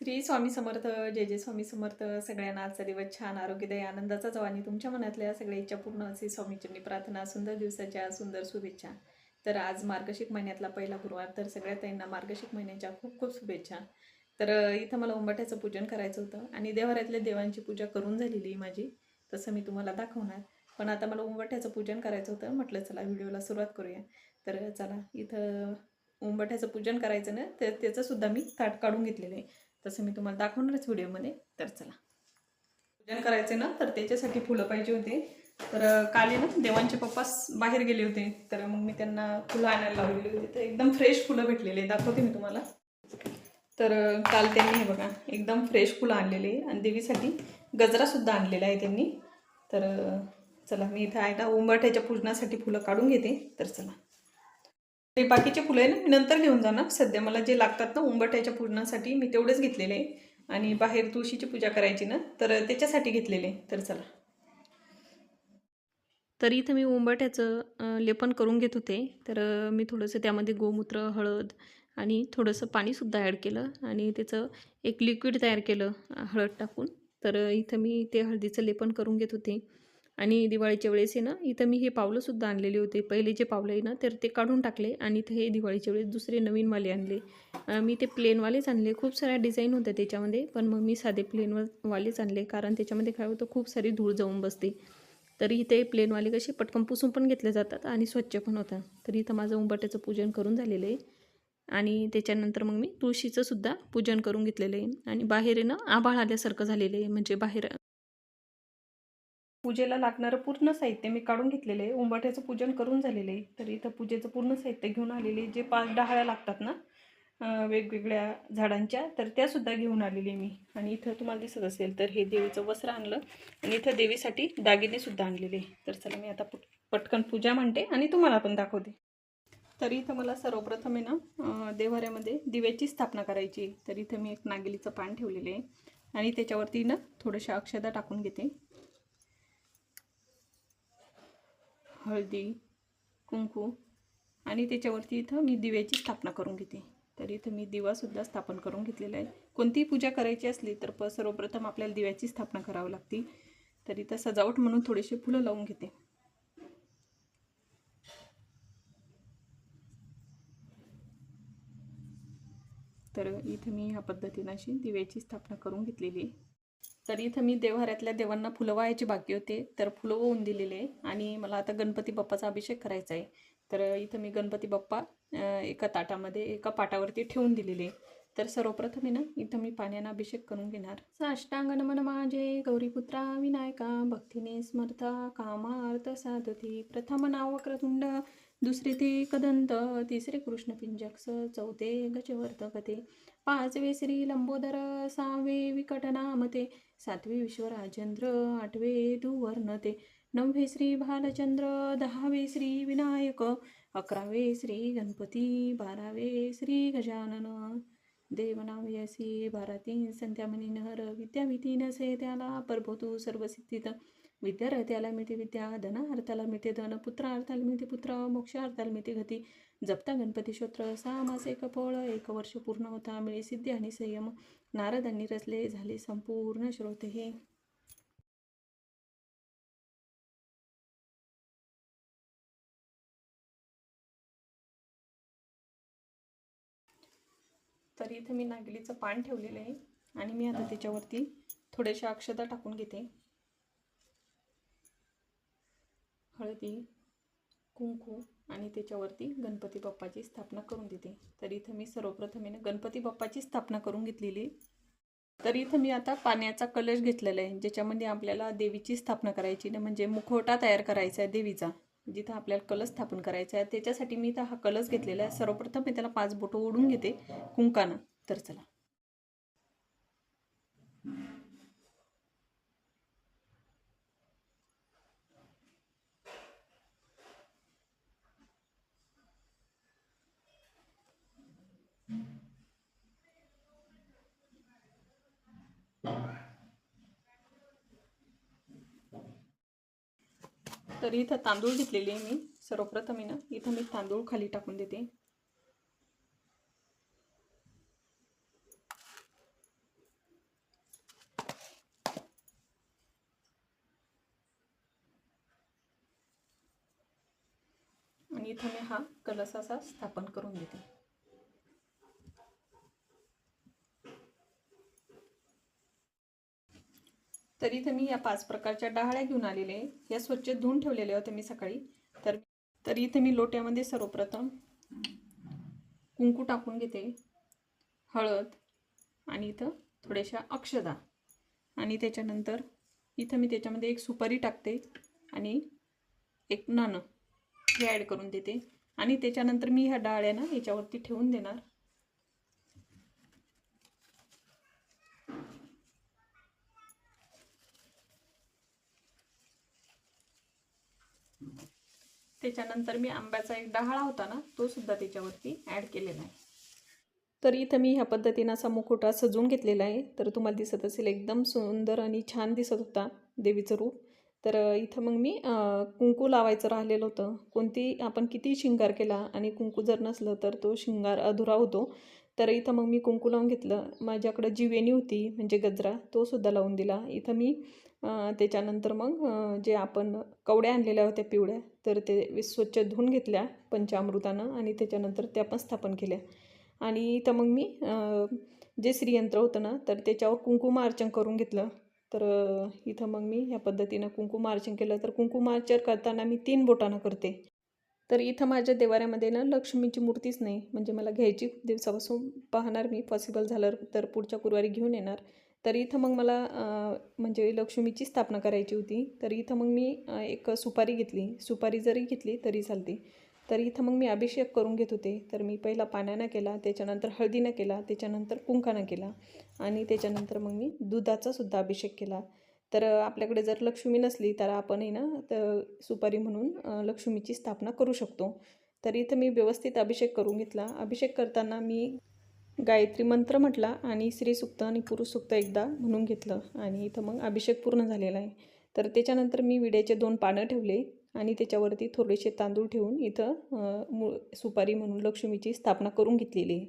श्री स्वामी समर्थ जय जय स्वामी समर्थ. सगळ्यांना आजचा दिवस छान आरोग्यदायी आनंदाचा जावा आणि तुमच्या मनातल्या सगळ्या इच्छा पूर्ण असे स्वामीचरणी प्रार्थना सुंदर दिवसाच्या सुंदर शुभेच्छा. तर आज मार्गशिक महिन्यातला पहिला गुरुवार. तर सगळ्या ताईंना मार्गशिक महिन्याच्या खूप खूप शुभेच्छा. तर इथं मला उंबट्याचं पूजन करायचं होतं. आणि देवाऱ्यातल्या देवांची पूजा करून झालेली आहे माझी. तसं मी तुम्हाला दाखवणार. पण आता मला उंबठ्याचं पूजन करायचं होतं. म्हटलं चला व्हिडिओला सुरुवात करूया. तर चला इथं उंबट्याचं पूजन करायचं ना तर त्याचंसुद्धा मी ताट काढून घेतलेलं आहे. तसं मी तुम्हाला दाखवणारच व्हिडिओमध्ये. तर चला. पूजन करायचे ना तर त्याच्यासाठी फुलं पाहिजे होते. तर काल आहे ना देवांचे पप्पा बाहेर गेले होते. तर मग मी त्यांना फुलं आणायला लावलेली होती. तर एकदम फ्रेश फुलं भेटलेले दाखवते मी तुम्हाला. तर काल त्यांनी हे बघा एकदम फ्रेश फुलं आणलेले आणि देवीसाठी गजरासुद्धा आणलेला आहे त्यांनी. तर चला मी इथं आहे ना उंबरठ्याच्या पूजनासाठी फुलं काढून घेते. तर चला. ते बाकीचे फुलं आहे ना मी नंतर घेऊन जाणार. सध्या मला जे लागतात ना उंबरठ्याच्या पूजनासाठी मी तेवढेच घेतलेले आहे. आणि बाहेर तुळशीची पूजा करायची ना तर त्याच्यासाठी घेतलेले तर चला. तर इथं मी उंबरठ्याचं लेपन करून घेत होते. तर मी थोडंसं त्यामध्ये गोमूत्र हळद आणि थोडंसं पाणीसुद्धा ॲड केलं. आणि त्याचं एक लिक्विड तयार केलं हळद टाकून. तर इथं मी ते हळदीचं लेपन करून घेत होते. आणि दिवाळीच्या वेळेस आहे ना इथं मी हे पावलंसुद्धा आणलेले होते. पहिले जे पावलं आहे ना तर ते काढून टाकले आणि इथं हे दिवाळीच्या वेळेस दुसरे नवीनवाले आणले. मी ते प्लेनवालेच आणले. खूप साऱ्या डिझाईन होत्या त्याच्यामध्ये पण मग मी साधे प्लेनवर वालेच आणले. कारण त्याच्यामध्ये काय होतं खूप सारी धूळ जाऊन बसते. तरी इथे प्लेनवाले कसे पटकन पुसून पण घेतले जातात आणि स्वच्छ पण होतात. तर इथं माझं उंबाट्याचं पूजन करून झालेलं आहे. आणि त्याच्यानंतर मग मी तुळशीचं सुद्धा पूजन करून घेतलेलं आहे. आणि बाहेर आहे ना आभाळ आल्यासारखं झालेलं आहे. म्हणजे बाहेर पूजेला लागणारं पूर्ण साहित्य मी काढून घेतलेलं आहे. उंबाट्याचं पूजन करून झालेलं आहे. तर इथं पूजेचं पूर्ण साहित्य घेऊन आलेले जे पाच डहाळ्या लागतात ना वेगवेगळ्या झाडांच्या तर त्यासुद्धा घेऊन आलेली आहे मी. आणि इथं तुम्हाला दिसत असेल तर हे देवीचं वस्त्र आणलं आणि इथं देवीसाठी दागिनेसुद्धा आणलेले तर चला मी आता पट पटकन पूजा म्हणते आणि तुम्हाला पण दाखवते. तर इथं मला सर्वप्रथम आहे ना देवाऱ्यामध्ये दिव्याची स्थापना करायची तर इथं मी एक नागिलीचं पान ठेवलेलं आहे. आणि त्याच्यावरती ना थोडंशा अक्षदा टाकून घेते. हळदी कुंकू आणि त्याच्यावरती इथं मी दिव्याची स्थापना करून घेते. तर इथं मी दिवासुद्धा स्थापन करून घेतलेला आहे. कोणतीही पूजा करायची असली तर प सर्वप्रथम आपल्याला दिव्याची स्थापना करावी लागते. तर इथं सजावट म्हणून थोडेसे फुलं लावून घेते. तर इथं मी ह्या पद्धतीनं अशी दिव्याची स्थापना करून घेतलेली आहे. तर इथं मी देवाऱ्यातल्या देवांना फुलं व्हायची बाकी होते तर फुलं होऊन दिलेले आहे. आणि मला आता गणपती बाप्पाचा अभिषेक करायचा आहे. तर इथं मी गणपती बाप्पा एका ताटामध्ये एका पाटावरती ठेवून दिलेले तर सर्वप्रथम आहे ना इथं मी पाण्यानं अभिषेक करून घेणार. साष्टांग नमन माझे गौरीपुत्रा विनायका भक्तीने स्मर्था कामार्थ साधती. प्रथम नाव वक्रतुंड दुसरे ते कदंत तिसरे कृष्ण पिंजक्स चौथे गजवर्तकते पाचवे श्री लंबोदर सहावे विकटनामते. सातवे विश्वराजेंद्र आठवे दुवर्णते नववे श्री भालचंद्र दहावे श्री विनायक अकरावे श्री गणपती बारावे श्री गजानन. देवनावे असे बारातीन संध्यामणी नहर विद्याभीती नसे त्याला परभोतू सर्वसिद्धित. विद्यार्थ्याला मिळते विद्या धनार्थाला मिळते धन पुत्रार्थाला मिळते पुत्र मोक्षार्थाला मिळते गती. जपता गणपती श्रोत्र सहा मास एक फळ एक वर्ष पूर्ण होता मिळे सिद्धी आणि संयम. नारदांनी रचले झाले संपूर्ण श्रोते हे. तर इथे मी नागलीचं पान ठेवलेलं आहे आणि मी आता त्याच्यावरती थोड्याशा अक्षता टाकून घेते. हळदी कुंकू आणि त्याच्यावरती गणपती बाप्पाची स्थापना करून देते. तर इथं मी सर्वप्रथमेनं गणपती बाप्पाची स्थापना करून घेतलेली. तर इथं मी आता पाण्याचा कलश घेतलेला आहे. ज्याच्यामध्ये आपल्याला देवीची स्थापना करायची ना म्हणजे मुखवटा तयार करायचा आहे देवीचा. जिथं आपल्याला कलश स्थापन करायचा आहे. त्याच्यासाठी मी इथं हा कलश घेतलेला आहे. सर्वप्रथम मी त्याला पाच बोटं ओढून घेते कुंकानं. तर चला. तर इथं तांदूळ घेतलेले मी सर्वप्रथम मी ना इथं मी तांदूळ खाली टाकून देते. आणि इथं मी हा कलसाचा असा स्थापन करून देते. तर इथं मी या पाच प्रकारच्या डहाळ्या घेऊन आलेले या स्वच्छ धुवून ठेवलेल्या होत्या मी सकाळी. तर तर इथे मी लोट्यामध्ये सर्वप्रथम कुंकू टाकून घेते हळद आणि इथं थोड्याशा अक्षदा. आणि त्याच्यानंतर इथं मी त्याच्यामध्ये एक सुपारी टाकते आणि एक नाणं हे ॲड करून देते. आणि त्याच्यानंतर मी ह्या डाळ्यांना याच्यावरती ठेवून देणार. त्याच्यानंतर मी आंब्याचा एक डहाळा होता ना तो सुद्धा त्याच्यावरती ॲड केलेला आहे. तर इथं मी ह्या पद्धतीनं असा मुखोटा सजवून घेतलेला आहे. तर तुम्हाला दिसत असेल एकदम सुंदर आणि छान दिसत होता देवीचं रूप. तर इथं मग मी कुंकू लावायचं राहिलेलं होतं. कोणती आपण किती शिंगार केला आणि कुंकू जर नसलं तर तो शिंगार अधुरा होतो. तर इथं मग मी कुंकू लावून घेतलं. माझ्याकडं जी वेणी होती म्हणजे गजरा तो सुद्धा लावून दिला. इथं मी त्याच्यानंतर मग जे आपण कवड्या आणलेल्या होत्या पिवळ्या तर ते स्वच्छ धुवून घेतल्या पंचामृतानं आणि त्याच्यानंतर त्या पण स्थापन केल्या. आणि इथं मग मी जे श्रीयंत्र होतं ना तर त्याच्यावर कुंकुमार्चन करून घेतलं. तर इथं मग मी ह्या पद्धतीनं कुंकुमार्चन केलं. तर कुंकुमार्चन करताना मी तीन बोटानं करते. तर इथं माझ्या देवाऱ्यामध्ये ना लक्ष्मीची मूर्तीच नाही. म्हणजे मला घ्यायची खूप दिवसापासून पाहणार मी. पॉसिबल झालं तर पुढच्या गुरुवारी घेऊन येणार. तर इथं मग मला म्हणजे लक्ष्मीची स्थापना करायची होती. तर इथं मग मी एक सुपारी घेतली. सुपारी जरी घेतली तरी चालते. तर इथं मग मी अभिषेक करून घेत होते. तर मी पहिला पाण्यानं केला त्याच्यानंतर हळदीनं केला त्याच्यानंतर कुंकानं केला आणि त्याच्यानंतर मग मी दुधाचासुद्धा अभिषेक केला. तर आपल्याकडे जर लक्ष्मी नसली तर आपण आहे ना तर सुपारी म्हणून लक्ष्मीची स्थापना करू शकतो. तर इथं मी व्यवस्थित अभिषेक करून घेतला. अभिषेक करताना मी गायत्री मंत्र म्हटला आणि श्रीसुक्त आणि पुरुषसुक्त एकदा म्हणून घेतलं आणि इथं मग अभिषेक पूर्ण झालेला आहे. तर त्याच्यानंतर मी विड्याचे दोन पानं ठेवले आणि त्याच्यावरती थोडेसे तांदूळ ठेवून इथं मु सुपारी म्हणून लक्ष्मीची स्थापना करून घेतलेली आहे.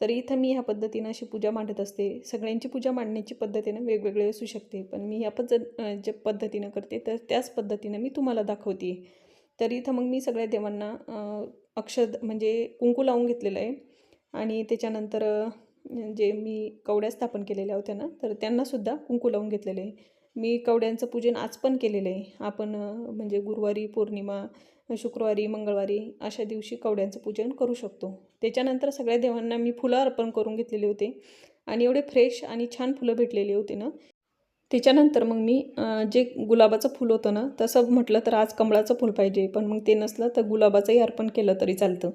तर इथं मी ह्या पद्धतीनं अशी पूजा मांडत असते. सगळ्यांची पूजा मांडण्याची पद्धतीनं वेगवेगळी असू शकते. पण मी ह्या पद्धत ज्या पद्धतीनं करते तर त्याच पद्धतीनं मी तुम्हाला दाखवते. तर इथं मग मी सगळ्या देवांना अक्षद म्हणजे कुंकू लावून घेतलेलं आहे. आणि त्याच्यानंतर जे मी कवड्या स्थापन केलेल्या होत्या ना तर त्यांनासुद्धा कुंकू लावून घेतलेलं आहे. मी कवड्यांचं पूजन आज पण केलेलं आहे. आपण म्हणजे गुरुवारी पौर्णिमा शुक्रवारी मंगळवारी अशा दिवशी कवड्यांचं पूजन करू शकतो. त्याच्यानंतर सगळ्या देवांना मी फुलं अर्पण करून घेतलेले होते आणि एवढे फ्रेश आणि छान फुलं भेटलेली होती ना. त्याच्यानंतर मग मी जे गुलाबाचं फूल होतं ना तसं म्हटलं तर आज कमळाचं फूल पाहिजे पण मग ते नसलं तर गुलाबाचंही अर्पण केलं तरी चालतं.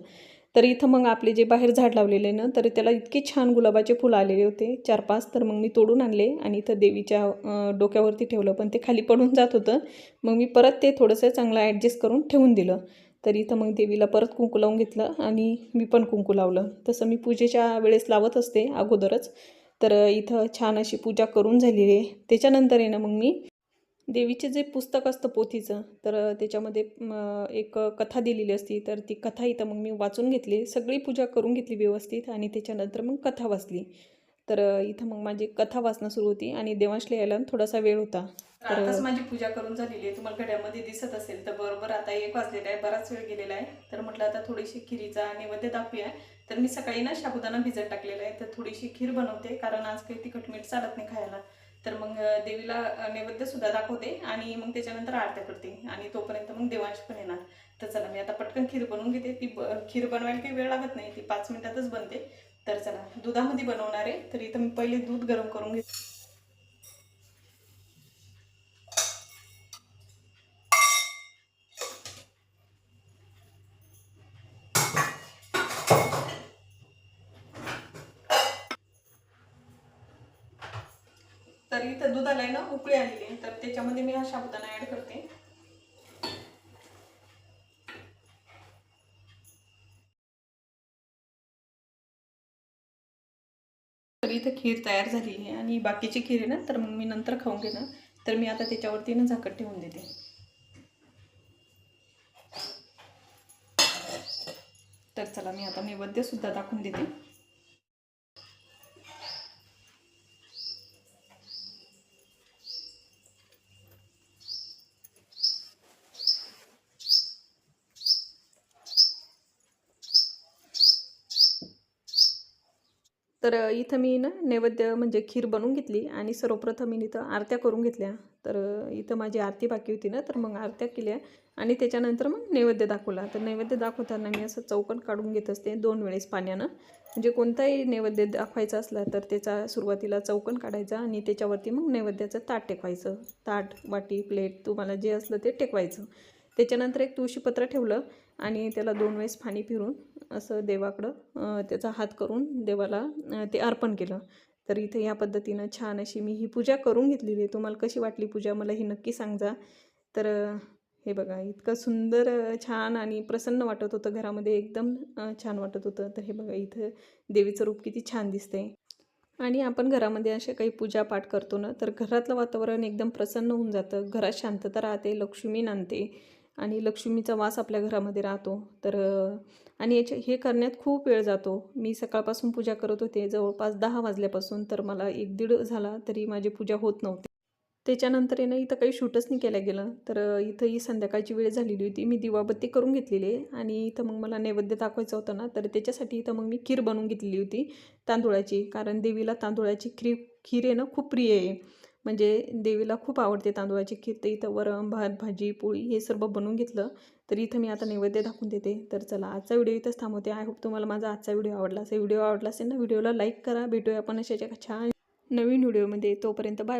तर इथं मग आपले जे बाहेर झाड लावलेले ना तर त्याला इतके छान गुलाबाचे फुलं आलेले होते. चार पाच तर मग मी तोडून आणले आणि इथं देवीच्या डोक्यावरती ठेवलं. पण ते खाली पडून जात होतं. मग मी परत ते थोडंसं चांगलं ॲडजस्ट करून ठेवून दिलं. तर इथं मग देवीला परत कुंकू लावून घेतलं आणि मी पण कुंकू लावलं. तसं मी पूजेच्या वेळेस लावत असते अगोदरच. तर इथं छान अशी पूजा करून झालेली आहे. त्याच्यानंतर आहे ना मग मी देवीचे जे पुस्तक असतं पोथीचं तर त्याच्यामध्ये एक कथा दिलेली असती तर ती कथा इथं मग मी वाचून घेतली. सगळी पूजा करून घेतली व्यवस्थित आणि त्याच्यानंतर मग कथा वाचली. तर इथं मग माझी कथा वाचणं सुरू होती आणि देवांशला यायला थोडासा वेळ होता. तर माझी पूजा करून झालेली आहे. तुम्हाला घड्यामध्ये दिसत असेल तर बरोबर आता एक वाजलेला आहे. बराच वेळ गेलेला आहे. तर म्हटलं आता थोडीशी खिरीचा नैवेद्य दाखवूया. तर मी सकाळी ना साबुदाणा भिजत टाकलेला आहे. तर थोडीशी खीर बनवते कारण आज काही तिखट मीठ चालत नाही खायला. तर मग देवीला नैवेद्य सुद्धा दाखवते आणि मग त्याच्यानंतर आरत्या करते आणि तोपर्यंत मग देवांश पण येणार. तर चला मी आता पटकन खीर बनवून घेते. ती ब खीर बनवायला काही वेळ लागत नाही ती पाच मिनिटातच बनते. तर चला दुधामध्ये बनवणार आहे तर इथं मी पहिले दूध गरम करून घेते. तर इथं दुधाला आहे ना उकळी आलेली आहे. तर त्याच्यामध्ये मी हा साबुदाणा ॲड करते. तर इथं खीर तयार झाली आहे आणि बाकीची खीर आहे ना तर मग मी नंतर खाऊन घेणार. तर मी आता त्याच्यावरती ना झाकट ठेवून देते. तर चला मी आता नैवेद्य सुद्धा दाखवून देते. तर इथं मी ना नैवेद्य म्हणजे खीर बनवून घेतली आणि सर्वप्रथम मी इथं आरत्या करून घेतल्या. तर इथं माझी आरती बाकी होती ना तर मग आरत्या केल्या आणि त्याच्यानंतर मग नैवेद्य दाखवला. तर नैवेद्य दाखवताना मी असं चौकन काढून घेत असते दोन वेळेस पाण्यानं. म्हणजे कोणताही नैवेद्य दाखवायचा असला तर त्याचा सुरुवातीला चौकन काढायचा आणि त्याच्यावरती मग नैवेद्याचं ताट टेकवायचं. ताट वाटी प्लेट तुम्हाला जे असलं ते टेकवायचं. त्याच्यानंतर एक तुळशीपत्र ठेवलं आणि त्याला दोन वेळेस पाणी फिरून असं देवाकडं त्याचा हात करून देवाला ते अर्पण केलं. तर इथे या पद्धतीनं छान अशी मी ही पूजा करून घेतलेली आहे. तुम्हाला कशी वाटली पूजा मला ही नक्की सांगा तर हे बघा इतकं सुंदर छान आणि प्रसन्न वाटत होतं घरामध्ये. एकदम छान वाटत होतं. तर हे बघा इथं देवीचं रूप किती छान दिसते आणि आपण घरामध्ये असे काही पूजा पाठ करतो ना तर घरातलं वातावरण एकदम प्रसन्न होऊन जातं. घरात शांतता राहते लक्ष्मी नांदते. आणि लक्ष्मीचा वास आपल्या घरामध्ये राहतो. तर आणि याचे हे करण्यात खूप वेळ जातो. मी सकाळपासून पूजा करत होते. जवळपास दहा वाजल्यापासून तर मला एक दीड झाला तरी माझी पूजा होत नव्हती. त्याच्यानंतर येणं ना इथं काही शूटच नाही केलं गेलं. तर इथंही इथं ही संध्याकाळची वेळ झालेली होती. मी दिवाबत्ती करून घेतलेली आहे. आणि इथं मग मला नैवेद्य दाखवायचं होतं ना तर त्याच्यासाठी इथं मग मी खीर बनवून घेतलेली होती तांदुळाची. कारण देवीला तांदुळाची खीर खीर आहे ना खूप प्रिय आहे. म्हणजे देवीला खूप आवडते तांदूळाची खीर तर इथं वरण भात भाजी पोळी हे सर्व बनवून घेतलं. तर इथं मी आता नैवेद्य दाखवून देते. तर चला आजचा व्हिडिओ इथंच थांबवते. आय होप तुम्हाला माझा आजचा व्हिडिओ आवडला. असेल व्हिडिओ आवडला असेल ना व्हिडिओला लाईक करा. भेटूया आपण अशा छान नवीन व्हिडिओमध्ये. तोपर्यंत बाय बाय